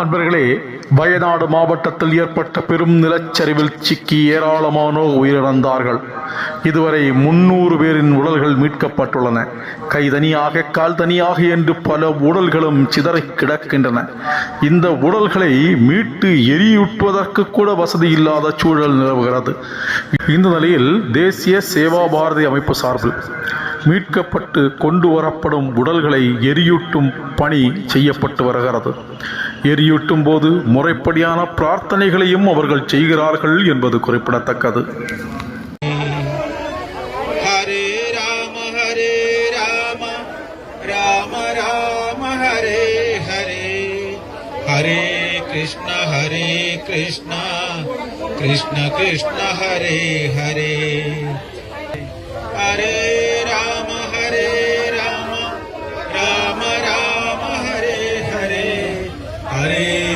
அன்பர்களே வயநாடு மாவட்டத்தில் ஏற்பட்ட பெரும் நிலச்சரிவில் சிக்கி ஏராளமானோர் உயிரிழந்தார்கள். இதுவரை முன்னூறு பேரின் உடல்கள் மீட்கப்பட்டுள்ளன. கை தனியாக கால் தனியாக என்று பல உடல்களும் சிதறி கிடக்கின்றன. இந்த உடல்களை மீட்டு எரியூட்டுவதற்கு கூட வசதி இல்லாத சூழல் நிலவுகிறது. இந்த நிலையில் தேசிய சேவா பாரதி அமைப்பு சார்பில் மீட்கப்பட்டு கொண்டு வரப்படும் உடல்களை எரியூட்டும் பணி செய்யப்பட்டு வருகிறது. எரியூட்டும் போது முறைப்படியான பிரார்த்தனைகளையும் அவர்கள் செய்கிறார்கள் என்பது குறிப்பிடத்தக்கது. ஹரே கிருஷ்ண ஹரே கிருஷ்ண கிருஷ்ண கிருஷ்ண ஹரே ஹரே. ஹரே